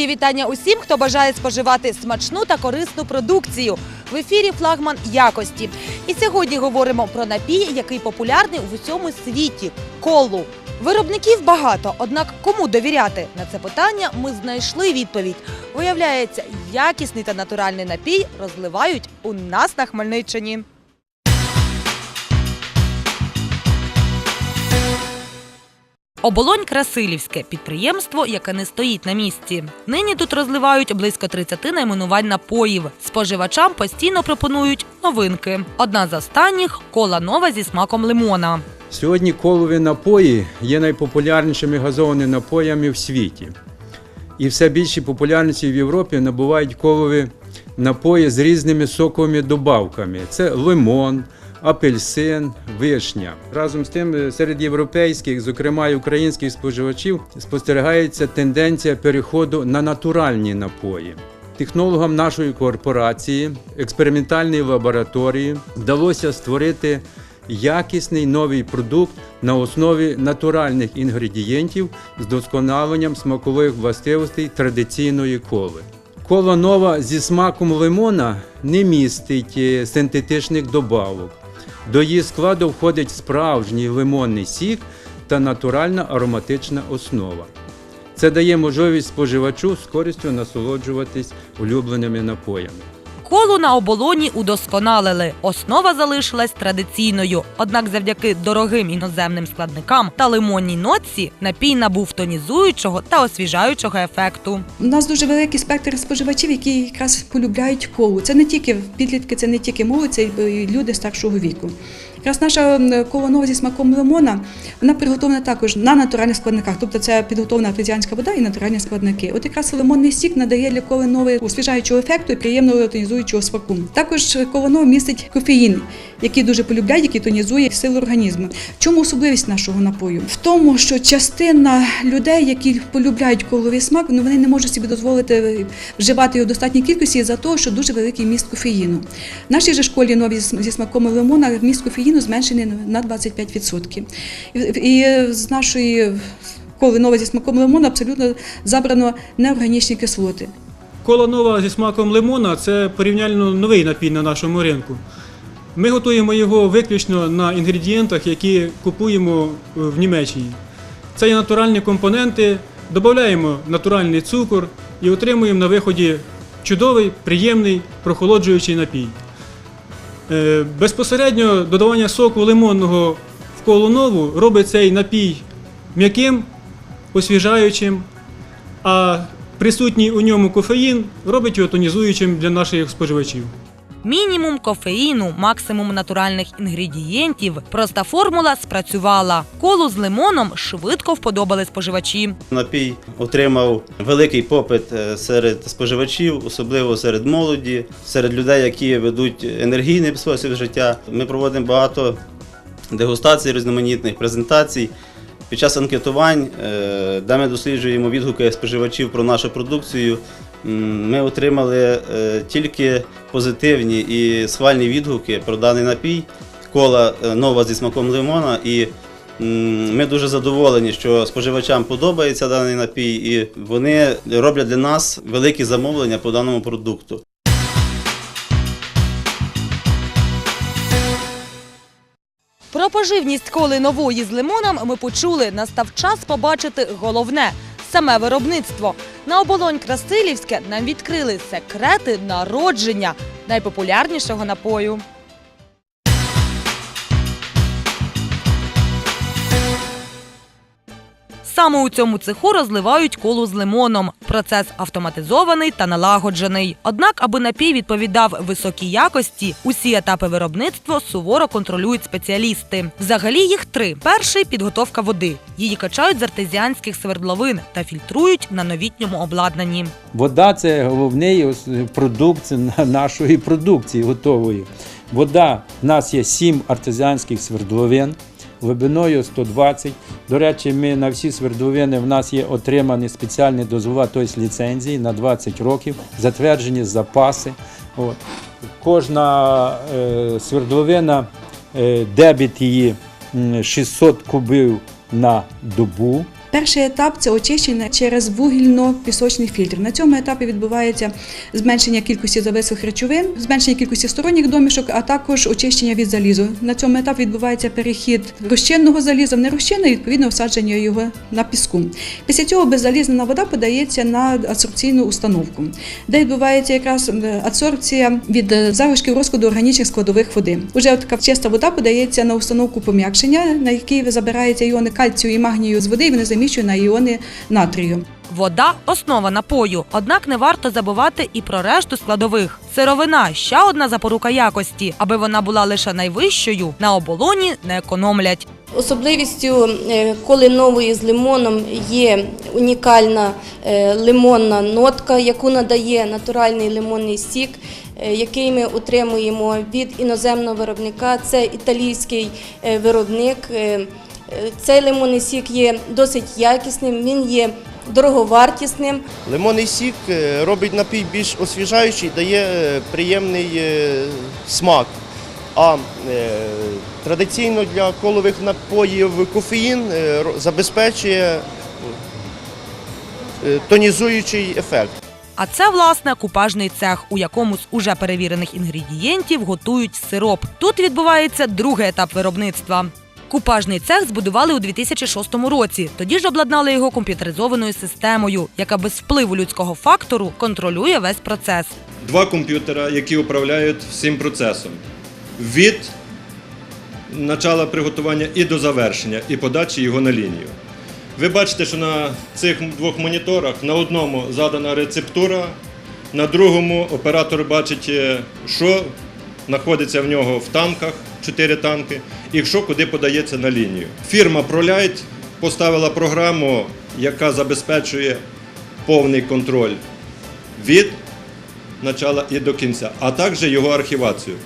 Мої вітання усім, хто бажає споживати смачну та корисну продукцію. В ефірі флагман якості. І сьогодні говоримо про напій, який популярний у всьому світі колу. Виробників багато, однак кому довіряти? На це питання ми знайшли відповідь. Виявляється, якісний та натуральний напій розливають у нас на Хмельниччині. Оболонь Красилівське підприємство, яке не стоїть на місці. Нині тут розливають близько 30 найменувань напоїв. Споживачам постійно пропонують новинки. Одна з останніх кола нова зі смаком лимона. Сьогодні колові напої є найпопулярнішими газованими напоями в світі. І все більше популярності в Європі набувають колові напої з різними соковими добавками. Це лимон, апельсин, вишня. Разом з тим, серед європейських, зокрема і українських споживачів, спостерігається тенденція переходу на натуральні напої. Технологам нашої корпорації, експериментальної лабораторії вдалося створити якісний новий продукт на основі натуральних інгредієнтів з досконаленням смакових властивостей традиційної коли. Кола нова зі смаком лимона не містить е, синтетичних добавок. До її складу входить справжній лимонний сік та натуральна ароматична основа. Це дає можливість споживачу з користю насолоджуватись улюбленими напоями. Колу на оболоні удосконалили. Основа залишилась традиційною. Однак, завдяки дорогим іноземним складникам та лимонній нотці напій набув тонізуючого та освіжаючого ефекту. У нас дуже великий спектр споживачів, які якраз полюбляють колу. Це не тільки підлітки, це не тільки молодь, це й люди старшого віку. Якраз наша колонова зі смаком лимона, вона приготовлена також на натуральних складниках, тобто це підготовлена артезіанська вода і натуральні складники. От якраз лимонний сік надає для колонови освіжаючого ефекту і приємного тонізуючого смаку. Також кола містить кофеїн, який дуже полюбляють, який тонізує силу організму. Чому особливість нашого напою? В тому, що частина людей, які полюбляють коловий смак, ну вони не можуть собі дозволити вживати його в достатній кількості за того, що дуже великий міст кофеїну. В нашій же школі нові зі смаком лимона міст кофеїну зменшений на 25%. І, і з нашої коли нова зі смаком лимона абсолютно забрано неорганічні кислоти. Кола нова зі смаком лимона це порівняльно новий напій на нашому ринку. Ми готуємо його виключно на інгредієнтах, які купуємо е, в Німеччині. Це є натуральні компоненти, додаємо натуральний цукор і отримуємо на виході чудовий, приємний, прохолоджуючий напій. Е, Безпосередньо додавання соку лимонного в колу нову робить цей напій м'яким, освіжаючим, а присутній у ньому кофеїн робить його тонізуючим для наших споживачів. Мінімум кофеїну, максимум натуральних інгредієнтів. Проста формула спрацювала. Колу з лимоном швидко вподобали споживачі. Напій отримав великий попит е, серед споживачів, особливо серед молоді, серед людей, які ведуть енергійний спосіб життя. Ми проводимо багато дегустацій, різноманітних презентацій. Під час анкетувань, е, де ми досліджуємо відгуки споживачів про нашу продукцію, ми отримали е, тільки позитивні і схвальні відгуки про даний напій. Кола е, нова зі смаком лимона. І ми дуже задоволені, що споживачам подобається даний напій, і вони роблять для нас великі замовлення по даному продукту. Про поживність коли нової з лимоном ми почули. Настав час побачити головне саме виробництво. На оболонь Красилівське нам відкрили секрети народження найпопулярнішого напою. Саме у цьому цеху розливають колу з лимоном. Процес автоматизований та налагоджений. Однак, аби напій відповідав високій якості, усі етапи виробництва суворо контролюють спеціалісти. Взагалі їх три: перший підготовка води. Її качають з артезіанських свердловин та фільтрують на новітньому обладнанні. Вода це головний продукт нашої продукції готової. Вода в нас є 7 артезіанських свердловин глибиною 120. До речі, ми на всі свердловини в нас є отримані спеціальні дозвола, тобто ліцензії на 20 років, затверджені запаси. От. Кожна е, свердловина, е, дебіт її м, 600 кубів на добу. Перший етап це очищення через вугільно-пісочний фільтр. На цьому етапі відбувається зменшення кількості завислих речовин, зменшення кількості сторонніх домішок, а також очищення від залізу. На цьому етапі відбувається перехід розчинного заліза в нерозчинне і відповідно всадження його на піску. Після цього беззалізнена вода подається на адсорбційну установку, де відбувається якраз е, адсорбція від е, залишків розкладу органічних складових води. Уже така чиста вода подається на установку пом'якшення, на якій забираються іони кальцію і магнію з води, і вони заміщують на іони натрію. Вода основа напою. Однак не варто забувати і про решту складових. Сировина ще одна запорука якості. Аби вона була лише найвищою, на оболоні не економлять. Особливістю е, коли нової з лимоном є унікальна е, лимонна нотка, яку надає натуральний лимонний сік, е, який ми отримуємо від іноземного виробника. Це італійський виробник. Е, Цей лимонний сік є досить якісним, він є дороговартісним. Лимонний сік е, робить напій більш освіжаючий, дає е, приємний смак. А традиційно для колових напоїв кофеїн забезпечує тонізуючий ефект. А це власне купажний цех, у якому з уже перевірених інгредієнтів готують сироп. Тут відбувається другий етап виробництва. Купажний цех збудували у 2006 році. Тоді ж обладнали його комп'ютеризованою системою, яка без впливу людського фактору контролює весь процес. два комп'ютера, які управляють всім процесом. Від начала приготування і до завершення, і подачі його на лінію. Ви бачите, що на цих двох моніторах на одному задана рецептура, на другому оператор бачить, е, що знаходиться в нього в танках, 4 танки, і що куди подається на лінію. Фірма ProLight поставила програму, яка забезпечує повний контроль від начала і до кінця, а також його архівацію.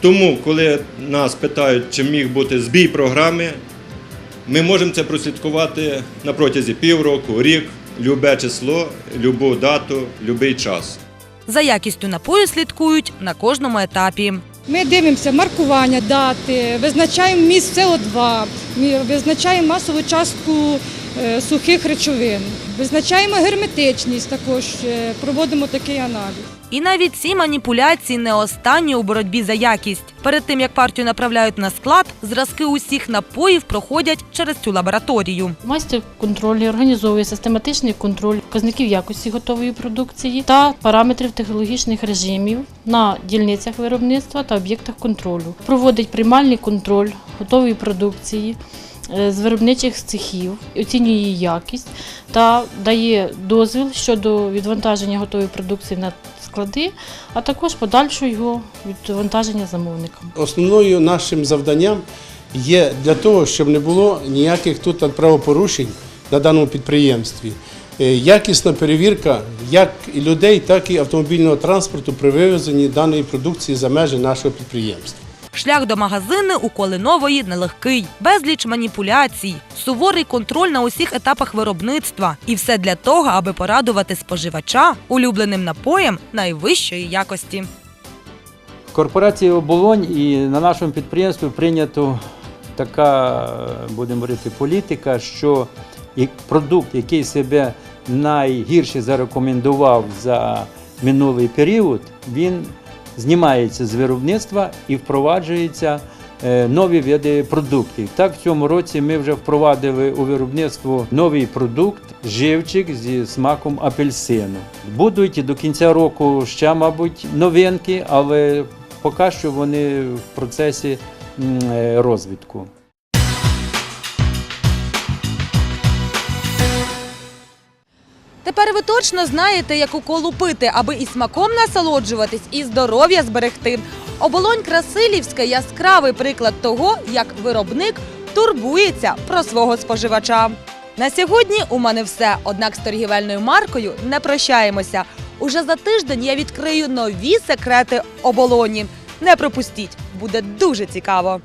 Тому, коли нас питають, чи міг бути збій програми, ми можемо це прослідкувати на протязі півроку, рік, любе число, любу дату, будь-який час. За якістю напою слідкують на кожному етапі. Ми дивимося маркування, дати, визначаємо міст СО2, визначаємо масову частку е, сухих речовин, визначаємо герметичність також, е, проводимо такий аналіз. І навіть ці маніпуляції не останні у боротьбі за якість. Перед тим як партію направляють на склад, зразки усіх напоїв проходять через цю лабораторію. Майстер контролю організовує систематичний контроль показників якості готової продукції та параметрів технологічних режимів на дільницях виробництва та об'єктах контролю. Проводить приймальний контроль готової продукції з виробничих цехів, оцінює її якість та дає дозвіл щодо відвантаження готової продукції на склади, а також подальшого його відвантаження замовникам. Основною нашим завданням є для того, щоб не було ніяких тут правопорушень на даному підприємстві. Е, Якісна перевірка як людей, так і автомобільного транспорту при вивезенні даної продукції за межі нашого підприємства. Шлях до магазини у Колинової нелегкий, безліч маніпуляцій, суворий контроль на усіх етапах виробництва. І все для того, аби порадувати споживача улюбленим напоєм найвищої якості. В корпорації оболонь і на нашому підприємстві прийнято така, будемо говорити, політика, що продукт, який себе найгірше зарекомендував за минулий період, він знімається з виробництва і впроваджується е, нові види продуктів. Так, в цьому році ми вже впровадили у виробництво новий продукт живчик зі смаком апельсину. Будуть до кінця року ще, мабуть, новинки, але поки що вони в процесі е, розвитку. Тепер ви точно знаєте, яку колу пити, аби і смаком насолоджуватись, і здоров'я зберегти. Оболонь Красилівська яскравий приклад того, як виробник турбується про свого споживача. На сьогодні у мене все. Однак з торгівельною маркою не прощаємося. Уже за тиждень я відкрию нові секрети оболоні. Не пропустіть, буде дуже цікаво.